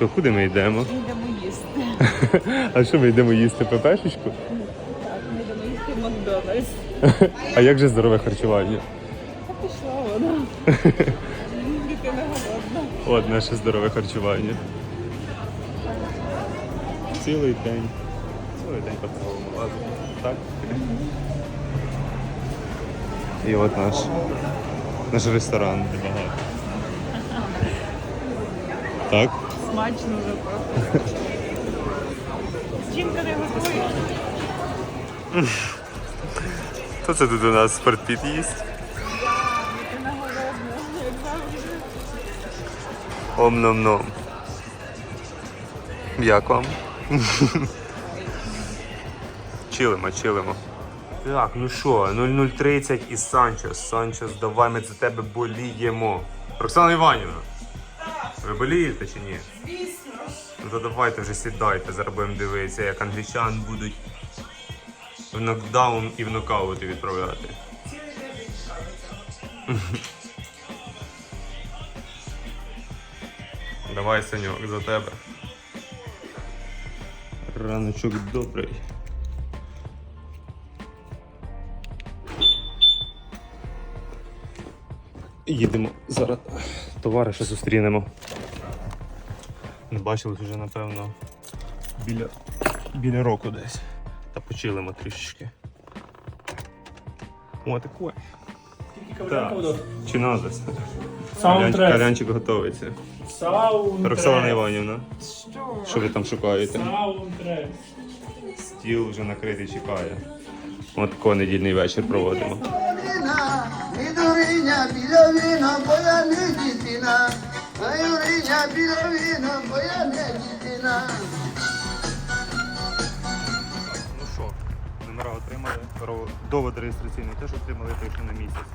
Раночку, куди ми йдемо? Ми йдемо їсти. А що ми йдемо їсти ППшечку? Так, ми йдемо їсти в Макдональдс. А як же здорове харчування? Та пішла вона. Дитина голодна. От наше здорове харчування. Цілий день. Цілий день по торговому лазу. Так? І от наш, наш ресторан. Так? Смачно вже просто. Жінка не готує. Хто це тут у нас спортпіт їсть? Ом-ном-ном. Як вам? чилимо, чилимо. Так, ну що, 0030 і Санчес. Санчес, давай ми за тебе боліємо. Роксана Іванівна. Ви болієте чи ні? Звісно. Ну то давайте вже сідайте, зараз дивитися, як англічан будуть в нокдаун і в нокаути відправляти. Давай, Саньок, за тебе. Раночок добрий. Їдемо зараз товариша зустрінемо. Не бачились вже, напевно, біля, біля року десь. Та почилимо трішечки. О, таке. Так. Чи надо? Саундтрек. Калянчик готується. Саундтрек. Роксолана Іванівна, що ви там шукаєте? Саундтрек. Стіл вже накритий чекає. От такий недільний вечір проводимо. Vina, mi duriña, pilo vino, voy a mi piscina. Ay, uriña, pilo vino, voy a mi piscina. Ну що, номера отримали. Довод реєстраційний теж отримали, той що на місяць.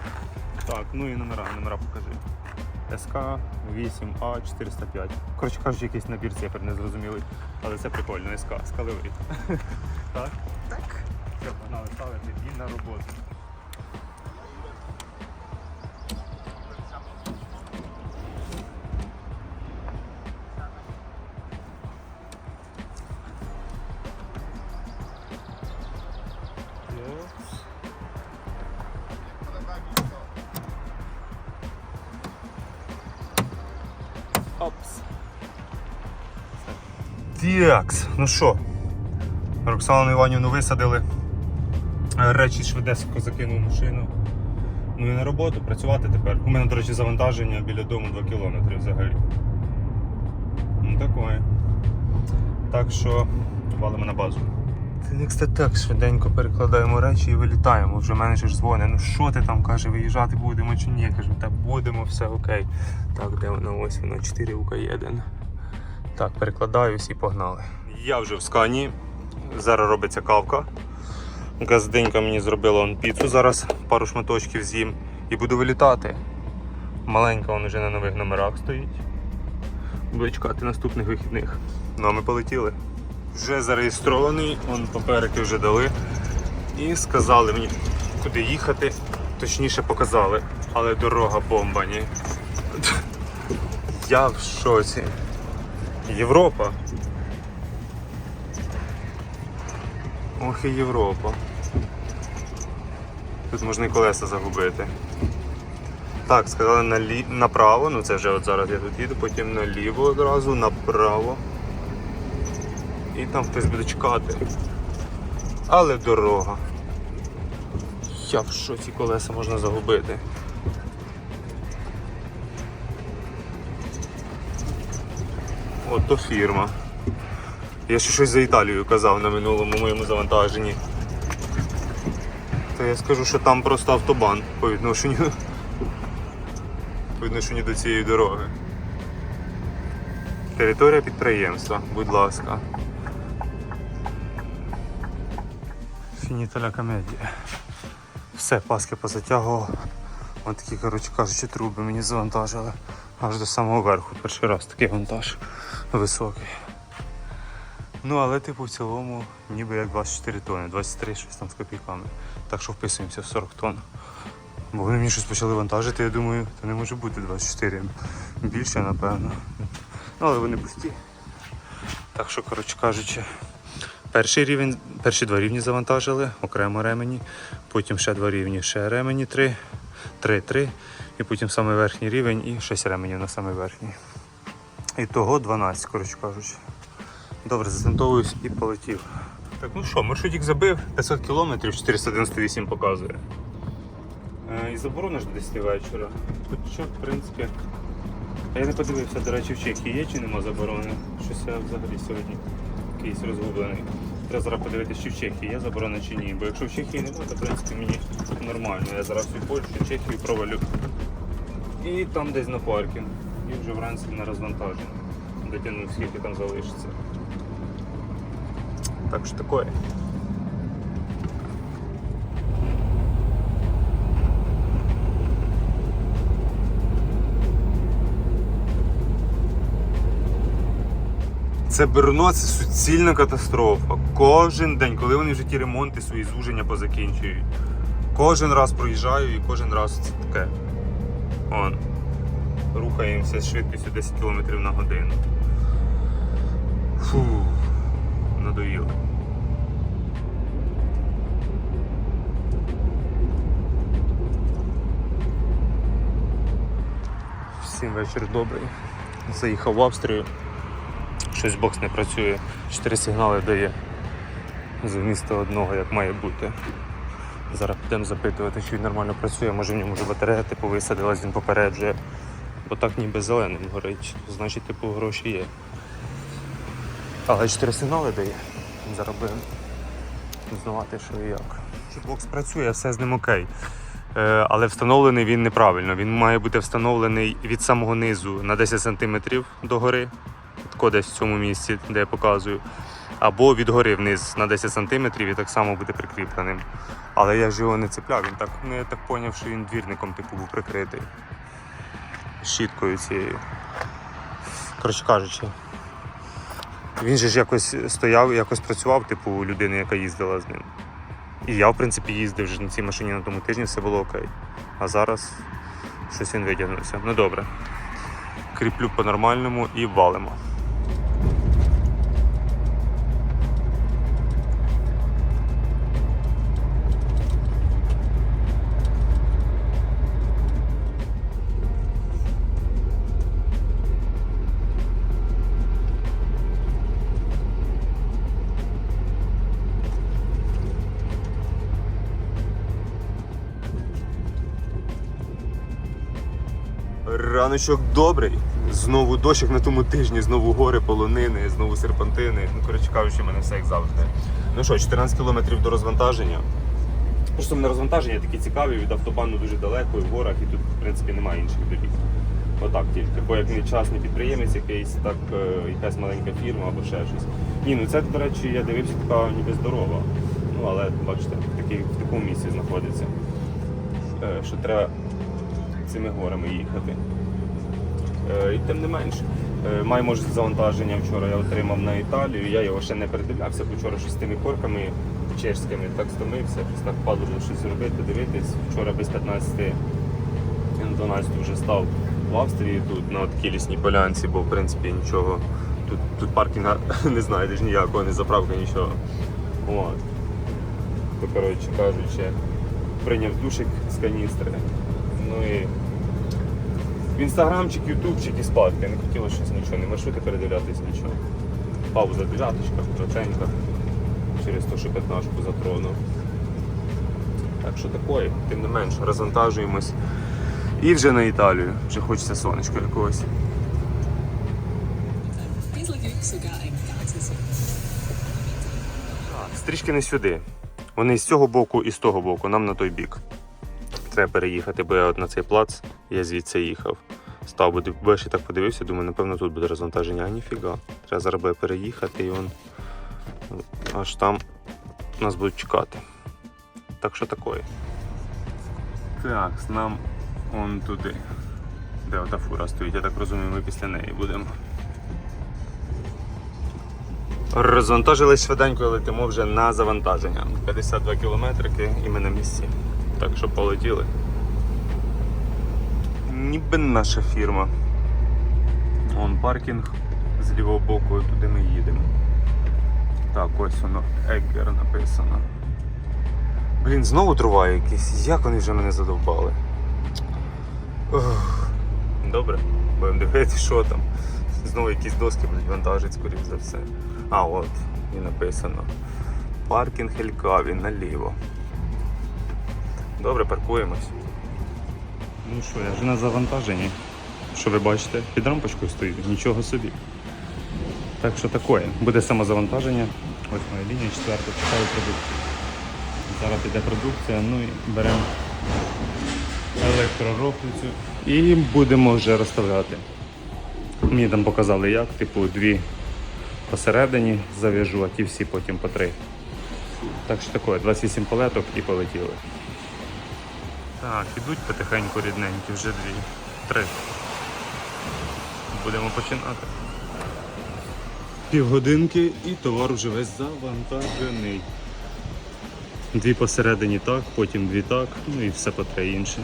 Так, ну і номера, номера покажи. СК 8А 405. Коротше кажучи, якийсь набір цифр незрозумілий. Але це прикольно, СК, скаливий. Так? Так. Все, погнали ставити і на роботу. Тіакс. Ну що, Роксану Іванівну висадили. Речі швидесенько закинув машину. Ну і на роботу працювати тепер. У мене, до речі, завантаження біля дому 2 кілометри взагалі. Ну таке. Так що валимо на базу. Це так швиденько перекладаємо речі і вилітаємо. Вже менеджер дзвонить. Ну що ти там каже, виїжджати будемо чи ні? Я кажу, та будемо, все окей. Так, де воно? Ось воно 4 УК1. Так, перекладаюсь і погнали. Я вже в скані. Зараз робиться кавка. Газденька мені зробила он піцу зараз, пару шматочків з'їм і буду вилітати. Маленька вона вже на нових номерах стоїть. Буду чекати наступних вихідних. Ну а ми полетіли. Вже зареєстрований, он паперики вже дали. І сказали мені, куди їхати. Точніше показали. Але дорога бомба, ні. Я в шоці. Європа. Ох і Європа. Тут можна і колеса загубити. Так, сказали налі... направо, ну це вже от зараз я тут їду, потім наліво одразу, направо. І там хтось буде чекати. Але дорога. Я в шоці колеса можна загубити. От то фірма. Я ще щось за Італію казав на минулому моєму завантаженні. То я скажу, що там просто автобан по відношенню, по відношенню до цієї дороги. Територія підприємства, будь ласка. Фініталя комедія. Все, паски позатягував. Ось такі, коротше кажучи, труби мені завантажили аж до самого верху. Перший раз такий вантаж високий. Ну, але типу в цілому ніби як 24 тонни, 23 щось там з копійками. Так що вписуємося в 40 тонн. Бо вони мені щось почали вантажити, я думаю, це не може бути 24. Більше, напевно. Ну, але вони пусті. Так що, коротше кажучи, перший рівень, перші два рівні завантажили, окремо ремені, потім ще два рівні, ще ремені три, три, три, і потім саме верхній рівень і 6 ременів на самий верхній. І того 12, коротше кажучи. Добре, зацентовуюсь і полетів. Так, ну що, маршрутик забив, 500 кілометрів, 498 показує. Е, І заборона ж до 10 вечора. Тут що, в принципі. А я не подивився, до речі, в Чехії є чи нема заборони. Щось я взагалі сьогодні якийсь розгублений. Треба зараз подивитися, чи в Чехії є заборона чи ні. Бо якщо в Чехії немає, то в принципі мені нормально. Я зараз всю Польщу, Чехію провалю. І там десь на паркінг. І вже вранці на розвантаження. Дотягну, скільки там залишиться. Так що таке. Це Брно це суцільна катастрофа. Кожен день, коли вони вже ті ремонти свої звуження позакінчують. Кожен раз проїжджаю і кожен раз це таке. Он. Рухаємося з швидкістю 10 км на годину. Фу, надоїло. Всім вечір добрий. Заїхав в Австрію. Щось бокс не працює. Чотири сигнали дає з міста одного, як має бути. Зараз підемо запитувати, чи він нормально працює, може в ньому вже батарея типу висадилась, він попереджує. Бо так ніби зеленим горить, значить типу гроші є. Але чотири сигнали дає. Будемо знавати, що і як. Бокс працює, все з ним окей. Е, але встановлений він неправильно. Він має бути встановлений від самого низу на 10 см до гори, тако десь в цьому місці, де я показую. Або від гори вниз на 10 см і так само буде прикріпленим. Але я ж його не цепляв, він так, ну, я так зрозумів, що він двірником типу, був прикритий. Щіткою цією. Коротше кажучи, він же ж якось стояв, якось працював, типу, людини, яка їздила з ним. І я, в принципі, їздив вже на цій машині на тому тижні, все було окей. А зараз щось він витягнувся. Ну добре. Кріплю по-нормальному і валимо. Раночок добрий. Знову дощик на тому тижні, знову гори, полонини, знову серпантини. Ну, коротше кажучи, в мене все як завжди. Ну що, 14 кілометрів до розвантаження. Просто мене розвантаження такі цікаві, від автобану дуже далеко, і в горах, і тут, в принципі, немає інших доріг. Отак тільки. Бо як не частний підприємець якийсь, так е, якась маленька фірма або ще щось. Ні, ну це, до речі, я дивився, така ніби здорова. Ну, але бачите, в, такій, в такому місці знаходиться. Е, що треба цими горами їхати. Е, І тим не менше, е, маю можливість завантаження вчора я отримав на Італію. Я його ще не передивлявся, вчора щось з тими корками чешськими так стомився, щось так падало щось зробити, дивитись. Вчора без 15 на 12 вже став в Австрії тут на такій полянці, бо в принципі нічого. Тут, тут паркінга не знайдеш ніякого, не заправка, нічого. От. То, коротше кажучи, прийняв душик з каністри. Ну і в інстаграмчик, ютубчик і спадки. Не хотіло щось нічого, не маршрути передивлятись нічого. Пауза дев'яточка, коротенька. Через те, що п'ятнашку затронув. Так що такое, тим не менш, розвантажуємось. І вже на Італію. Вже хочеться сонечка якогось. Стрічки не сюди. Вони з цього боку і з того боку, нам на той бік. Треба переїхати, бо я от на цей плац, я звідси їхав. Став, бо ще так подивився, думаю, напевно, тут буде розвантаження, а ніфіга. Треба зараз буде переїхати і он аж там нас будуть чекати. Так що такое. Так, нам он туди. Де ота фура стоїть, я так розумію, ми після неї будемо. Розвантажились швиденько, летимо вже на завантаження. 52 кілометрики і ми на місці. Так що полетіли. Ніби наша фірма. Вон паркінг з лівого боку, туди ми їдемо. Так, ось воно Еггер написано. Блін, знову триває якийсь. Як вони вже мене задовбали. Ух. Добре, будемо дивитися, що там. Знову якісь доски будуть вантажити, скоріш за все. А, от, і написано. Паркінг Елькаві наліво. Добре, паркуємось. Ну що, я вже на завантаженні. Що ви бачите, під рампочкою стою, нічого собі. Так що таке, буде самозавантаження. Ось моя лінія четверта, чекаю продукцію. Зараз піде продукція, ну і беремо електророфлицю і будемо вже розставляти. Мені там показали як, типу дві посередині зав'яжу, а ті всі потім по три. Так що таке, 28 палеток і полетіли. Так, ідуть потихеньку рідненькі, вже дві, три. Будемо починати. Півгодинки і товар вже весь завантажений. Дві посередині так, потім дві так, ну і все по три інше.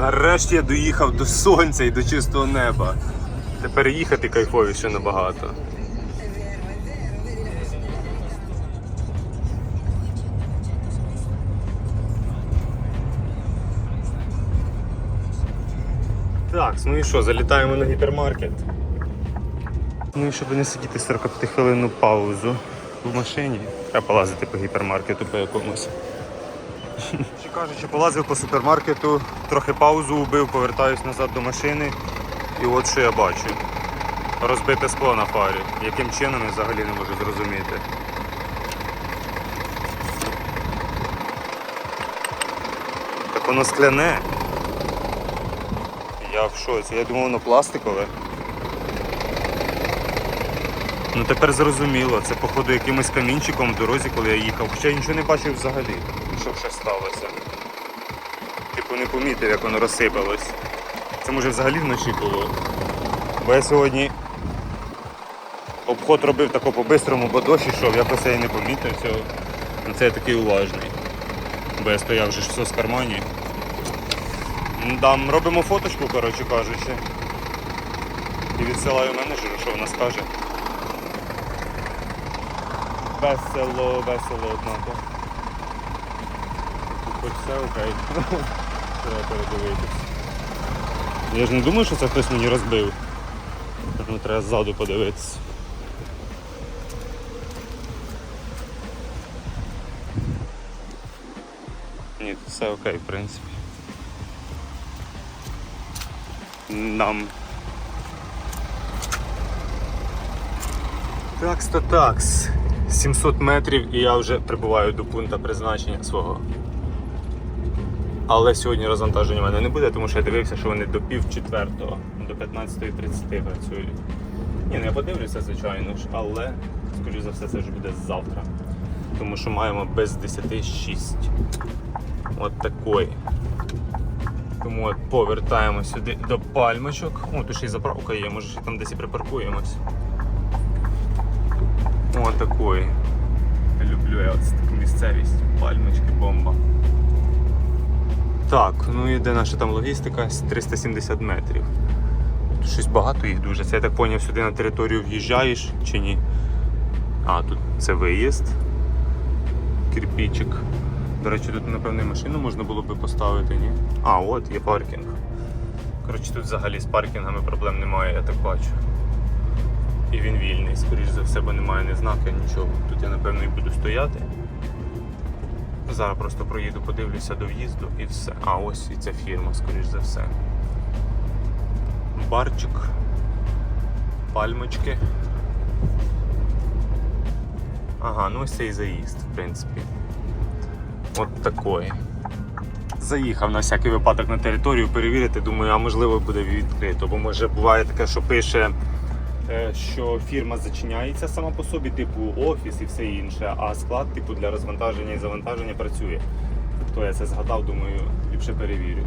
Нарешті я доїхав до сонця і до чистого неба. Тепер їхати кайфовіше набагато. Так, ну і що, залітаємо на гіпермаркет. Ну і щоб не сидіти 45 хвилинну паузу в машині, треба полазити по гіпермаркету по якомусь. Чи кажучи, полазив по супермаркету, трохи паузу убив, повертаюсь назад до машини. І от що я бачу. Розбите скло на фарі. Яким чином я взагалі не можу зрозуміти. Так воно скляне. Я в шоці. Я думав, воно пластикове. Ну тепер зрозуміло, це походу якимось камінчиком в дорозі, коли я їхав. Хоча я нічого не бачив взагалі, щоб щось сталося. Типу не помітив, як воно розсипалось. Це може взагалі вночі було. Бо я сьогодні обход робив тако по-бистрому, бо дощ ішов, я і не помітив цього. Ну, Це я такий уважний. Бо я стояв вже все з кармані. Дам, робимо фоточку, коротше кажучи. І відсилаю менеджеру, що вона скаже. Весело, весело, однако. Хоч все окей. Треба передивитись. Я ж не думаю, що це хтось мені розбив. Ну, треба ззаду подивитися. Ні, все окей, в принципі. Нам. Такс то такс. 700 метрів і я вже прибуваю до пункту призначення свого. Але сьогодні розвантаження в мене не буде, тому що я дивився, що вони до пів четвертого, до 15.30 працюють. Ні, ну я подивлюся, звичайно ж, але, скоріш за все, це вже буде завтра. Тому що маємо без 10 6. От такої. Тому от повертаємо сюди до пальмочок. О, тут ще й заправка є, може ще там десь і припаркуємось. О, такої. Люблю я оце таку місцевість. Так, ну і де наша там логістика? 370 метрів. Тут щось багато їх дуже. Це я так зрозумів, сюди на територію в'їжджаєш чи ні? А, тут це виїзд. Кирпічик. До речі, тут, напевно, машину можна було би поставити, ні? А, от є паркінг. Коротше, тут взагалі з паркінгами проблем немає, я так бачу. І він вільний, скоріш за все, бо немає ні знака, нічого. Тут я напевно і буду стояти. Зараз просто проїду, подивлюся до в'їзду і все. А ось і ця фірма, скоріш за все. Барчик, пальмочки. Ага, ну ось цей заїзд, в принципі. От такої. Заїхав на всякий випадок на територію перевірити, думаю, а можливо буде відкрито, бо може буває таке, що пише, що фірма зачиняється сама по собі, типу офіс і все інше, а склад, типу, для розвантаження і завантаження працює. То я це згадав, думаю, ліпше перевірю.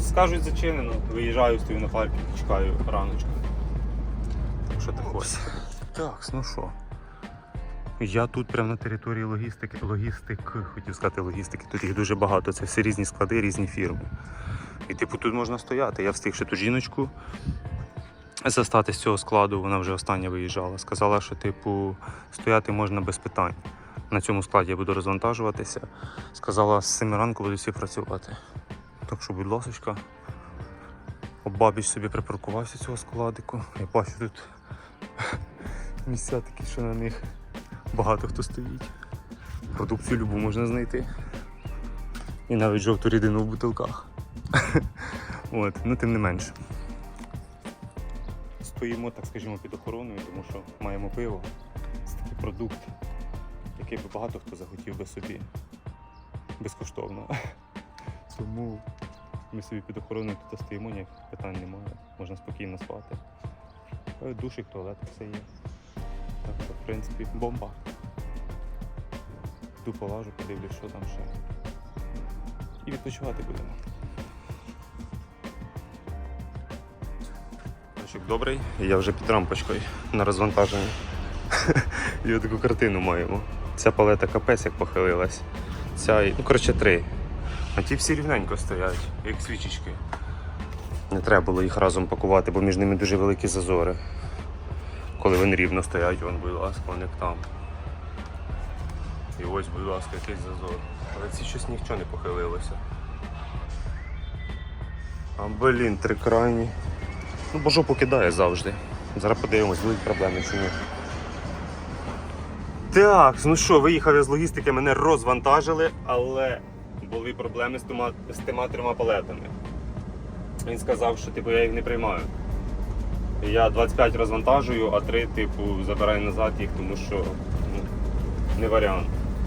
Скажуть зачинено, виїжджаю, стою на паркінг, чекаю раночку. що таке. Так, ну що. Я тут прямо на території логістики, логістик, хотів сказати логістики, тут їх дуже багато, це всі різні склади, різні фірми. І типу тут можна стояти. Я встиг ще ту жіночку застати з цього складу, вона вже остання виїжджала. Сказала, що типу стояти можна без питань. На цьому складі я буду розвантажуватися. Сказала, з 7 ранку буду всі працювати. Так що, будь ласка, обабіч собі припаркувався цього складику. Я бачу тут місця такі, що на них багато хто стоїть. Продукцію любу можна знайти. І навіть жовту рідину в бутилках. От, ну тим не менше. Стоїмо, так скажімо, під охороною, тому що маємо пиво. Це такий продукт, який би багато хто захотів би собі безкоштовно. Тому ми собі під охороною тут стоїмо, ніяких питань немає. Можна спокійно спати. Е, Душик, туалет, все є. Так в принципі, бомба. Йду полажу, подивлюсь, що там ще. І відпочивати будемо. Дощик добрий, я вже під рампочкою на розвантаженні. І таку картину маємо. Ця палета капець як похилилась. Ця, ну коротше, три. А ті всі рівненько стоять, як свічечки. Не треба було їх разом пакувати, бо між ними дуже великі зазори. Коли вони рівно стоять, вон, будь ласка, вони як там. І ось, будь ласка, якийсь зазор. Але ці щось нічого не похилилося. А блін, три крайні. Ну, бо жопу кидає завжди. Зараз подивимось, будуть проблеми чи ні. Так, ну що, виїхав я з логістики, мене розвантажили, але були проблеми з тима, з тима трьома палетами. Він сказав, що типу, я їх не приймаю. Я 25 розвантажую, а 3 типу, забираю назад їх, тому що ну, не варіант.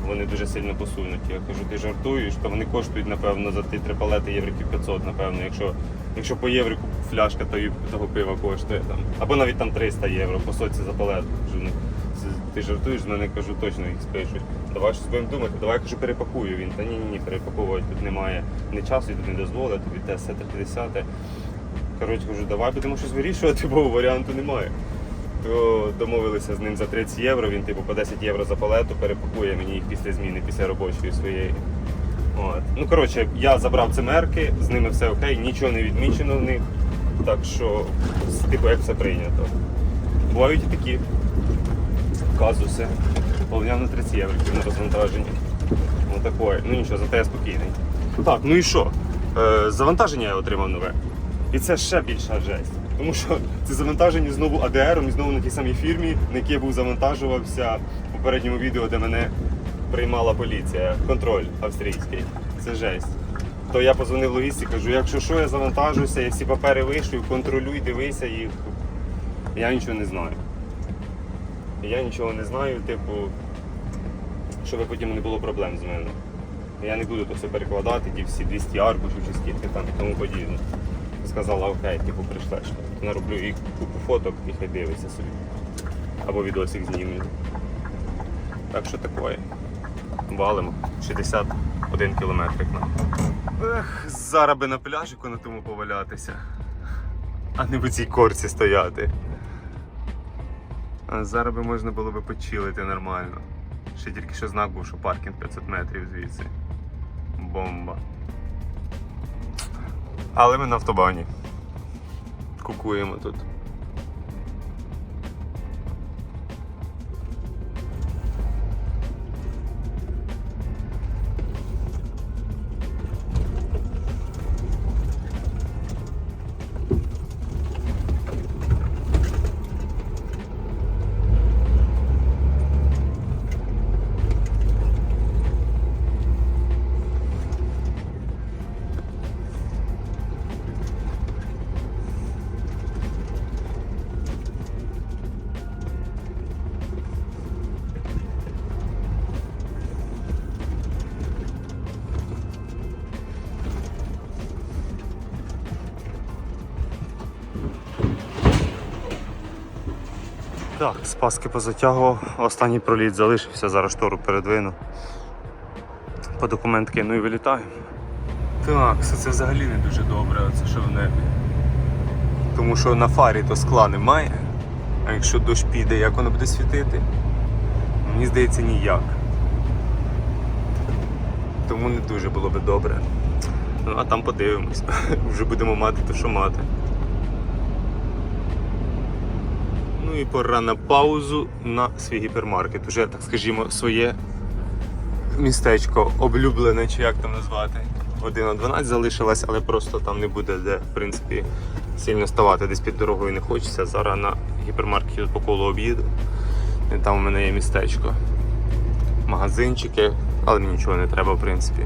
Вони дуже сильно посунуті. Я кажу, ти жартуєш, то вони коштують, напевно, за ті три палети євриків 500, напевно, якщо, якщо по єврику фляжка то того пива коштує там. Або навіть там 300 євро по соці за палет. Кажу, ну, ти жартуєш з мене, кажу, точно їх спишуть. Давай щось будемо думати, давай я кажу, перепакую. Він та ні, ні, ні, перепаковувати тут немає ні часу, і тут не дозволить, тобі те, все, 50. Коротше, кажу, давай будемо щось вирішувати, бо варіанту немає. То домовилися з ним за 30 євро, він типу по 10 євро за палету перепакує мені їх після зміни, після робочої своєї. От. Ну, коротше, я забрав цимерки, з ними все окей, нічого не відмічено в них. Так що, типу, як все прийнято. Бувають і такі казуси. Половняв на 30 євро на розвантаженні. Ну такое. Ну нічого, зате я спокійний. Так, ну і що? Е, завантаження я отримав нове. І це ще більша жесть. Тому що це завантаження знову АДРом і знову на тій самій фірмі, на якій я був завантажувався в попередньому відео, де мене приймала поліція. Контроль австрійський. Це жесть. То я позвонив логісті, кажу, якщо що, я завантажуюся, я всі папери вишлю, контролюй, дивися їх. Я нічого не знаю. Я нічого не знаю, типу, щоб потім не було проблем з мене. Я не буду то все перекладати, ті всі 200 аркушів чи скільки там і тому подібне. Сказала, окей, типу, прийшлеш. Нароблю їх купу фоток і хай дивиться собі. Або відосик знімлю. Так що такое. Валимо. 61 кілометрик нам. Ех, зараз би на пляжику на тому повалятися. А не в цій корці стояти. А зараз би можна було би почилити нормально. Ще тільки що знак був, що паркінг 500 метрів звідси. Бомба. Але ми на автобані. Кукуємо тут. Так, спаски позатягував, останній проліт залишився, зараз штору передвину. По документ кину і вилітаю. Так, все це взагалі не дуже добре, оце що в небі. Тому що на фарі то скла немає, А якщо дощ піде, як воно буде світити? Мені здається, ніяк. Тому не дуже було би добре. Ну, а там подивимось. Вже будемо мати то, що мати. Ну і пора на паузу на свій гіпермаркет. Уже, так скажімо, своє містечко облюблене, чи як там назвати. 1 на 12 залишилась, але просто там не буде де, в принципі, сильно ставати. Десь під дорогою не хочеться. Зараз на гіпермаркеті по колу об'їду. І там у мене є містечко. Магазинчики, але мені нічого не треба, в принципі.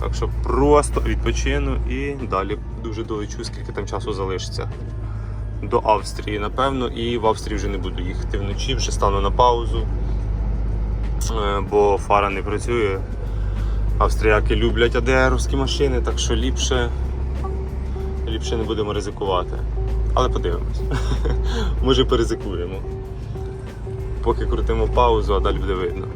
Так що просто відпочину і далі дуже долечу, скільки там часу залишиться. До Австрії, напевно, і в Австрії вже не буду їхати вночі, вже стану на паузу, е, бо фара не працює. Австріяки люблять АДРовські машини, так що ліпше, ліпше не будемо ризикувати. Але подивимось. Може перезикуємо. Поки крутимо паузу, а далі буде видно.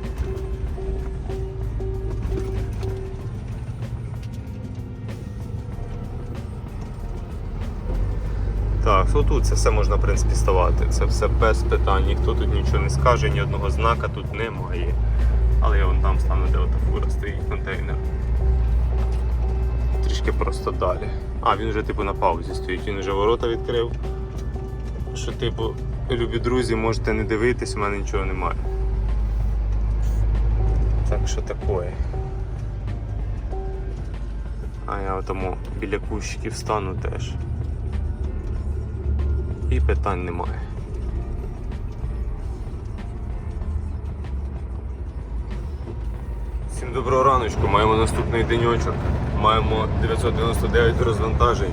Так, то тут це все можна в принципі ставати. Це все без питань. Ніхто тут нічого не скаже, ні одного знака тут немає. Але я вон там стану, де ота фура стоїть контейнер. Трішки просто далі. А, він вже типу на паузі стоїть, він вже ворота відкрив. Що, типу, любі друзі, можете не дивитись, у мене нічого немає. Так що такое. А я тому біля кущиків стану теж. І питань немає. Всім доброго раночку, маємо наступний деньочок. Маємо 999 розвантажень.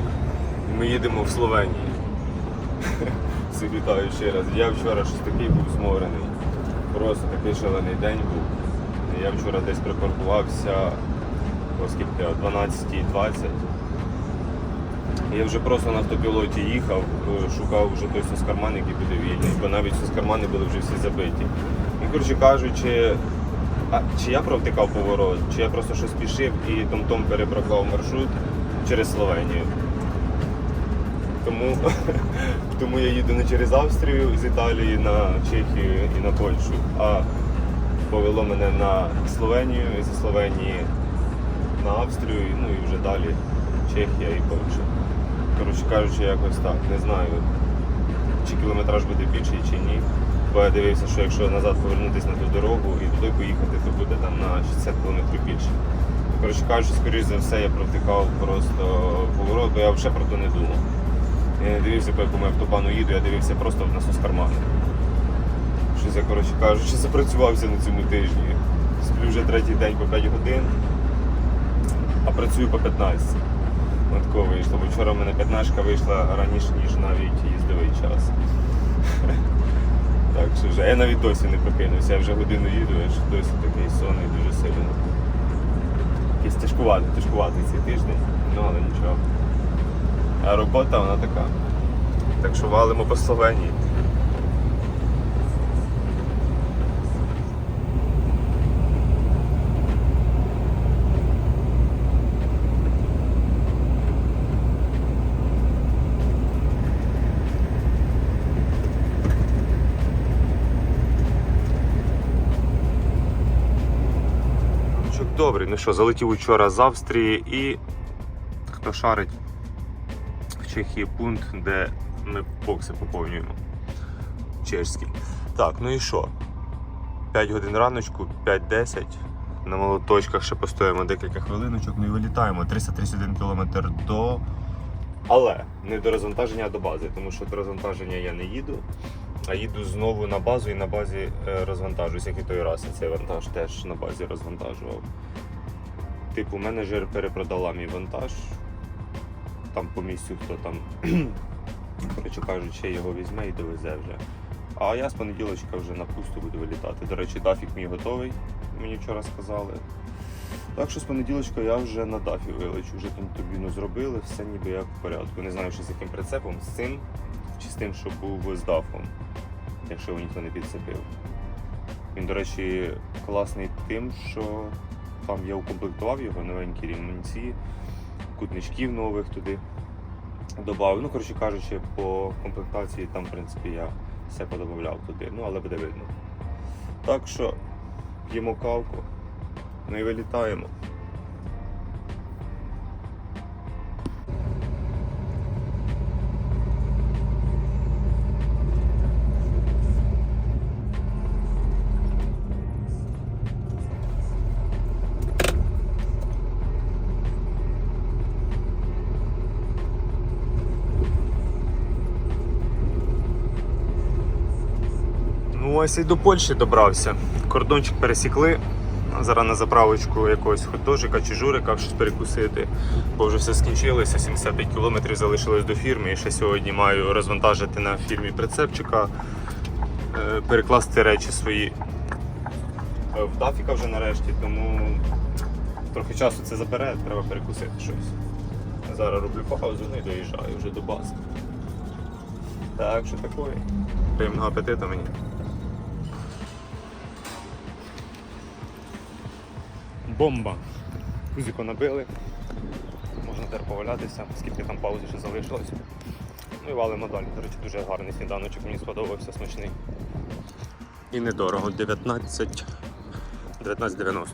І ми їдемо в Словенію. Всіх вітаю ще раз. Я вчора щось такий був зморений. Просто такий шалений день був. Я вчора десь припаркувався оскільки о 12.20. Я вже просто на автопілоті їхав, е, шукав вже той соскарман, який буде вільний, бо навіть соскармани були вже всі забиті. І коротше кажучи, а чи я провтикав поворот, чи я просто щось спішив і том-том перебракував маршрут через Словенію. Тому, тому я їду не через Австрію з Італії на Чехію і на Польщу, а повело мене на Словенію і зі Словенії на Австрію, ну і вже далі Чехія і Польща. Коротше кажучи, якось так, не знаю, чи кілометраж буде більший чи ні. Бо я дивився, що якщо назад повернутися на ту дорогу і туди поїхати, то буде там на 60 км більше. Коротше кажучи, скоріш за все, я провтикав просто поворот, бо я взагалі про то не думав. Я не дивився, по якому автобану їду, я дивився просто в насос кармани. Щось я, коротше кажучи, запрацювався на цьому тижні. Сплю вже третій день по 5 годин, а працюю по 15. Отко вийшло. Бо вчора в мене 15 вийшла раніше, ніж навіть їздовий час. Так що вже я навіть досі не прокинувся, я вже годину їду, я ж досі такий сонний дуже сильно. Якийсь тяжкуватий, тяжкуватий цей тиждень, ну але нічого. А робота вона така. Так що валимо по Словенії. Добрий. Ну що, залетів учора з Австрії і хто шарить в Чехії пункт, де ми бокси поповнюємо. Чешський. Так, ну і що? 5 годин раночку, 5-10. На молоточках ще постоїмо декілька хвилиночок, ну і вилітаємо. 331 км до. Але не до розвантаження, а до бази, тому що до розвантаження я не їду, а їду знову на базу і на базі е, розвантажуюсь, як і той раз. І цей вантаж теж на базі розвантажував. Типу, менеджер перепродала мій вантаж. Там по місцю хто там, коротше кажучи, його візьме і довезе вже. А я з понеділочка вже на пусту буду вилітати. До речі, дафік мій готовий, мені вчора сказали. Так що з понеділочка я вже на дафі вилечу, вже там турбіну зробили, все ніби як в порядку. Не знаю, що з яким прицепом, з цим чи з тим, що був з дафом, якщо його ніхто не підцепив. Він, до речі, класний тим, що там я укомплектував його новенькі рівненці, кутничків нових туди додав. Ну, коротше кажучи, по комплектації там, в принципі, я все подобавляв туди, ну але буде видно. Так що п'ємо кавку, ну і вилітаємо. Ось і до Польщі добрався. Кордончик пересікли. Зараз на заправочку якогось хот-дожика чи журика щось перекусити, бо вже все скінчилося. 75 кілометрів залишилось до фірми. І ще сьогодні маю розвантажити на фірмі прицепчика, е, перекласти речі свої в Дафіка вже нарешті, тому трохи часу це забере, треба перекусити щось. Зараз роблю паузу ну і доїжджаю вже до бази. Так, що такое? Приємного апетиту мені. Бомба. Кузіко набили. Можна тепер повалятися, скільки там паузи ще залишилось. Ну і валимо далі. До речі, дуже гарний сніданочок, мені сподобався, смачний. І недорого. 19. 19,90.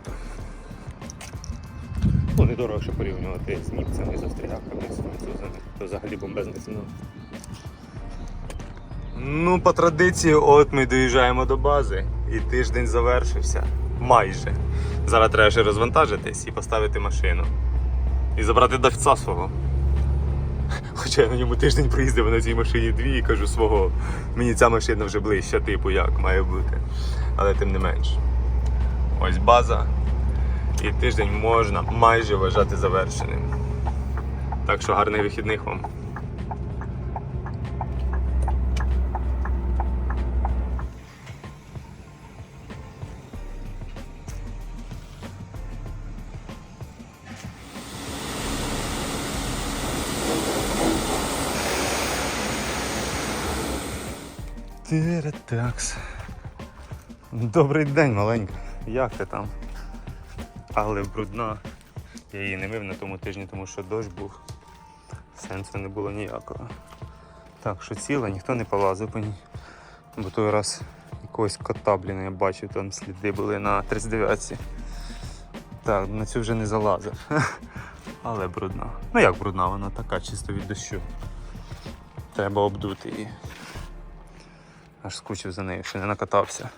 Ну, недорого, якщо порівнювати з німцями, з австріяками, з французами. То взагалі бомбезна ціна. Ну, по традиції, от ми доїжджаємо до бази, і тиждень завершився. Майже. Зараз треба ще розвантажитись і поставити машину. І забрати давця свого. Хоча я на ньому тиждень проїздив а на цій машині дві і кажу свого, мені ця машина вже ближча, типу, як має бути. Але тим не менш. Ось база. І тиждень можна майже вважати завершеним. Так що гарних вихідних вам. Тиретакс. Добрий день, маленька. Як ти там? Але брудна. Я її не мив на тому тижні, тому що дощ був. Сенсу не було ніякого. Так, що ціла, ніхто не полазив по ній. Бо той раз якогось кота, блін, я бачив, там сліди були на 39-ці. Так, на цю вже не залазив. Але брудна. Ну як брудна, вона така, чисто від дощу. Треба обдути її. Аж скучив за нею, ще не накатався.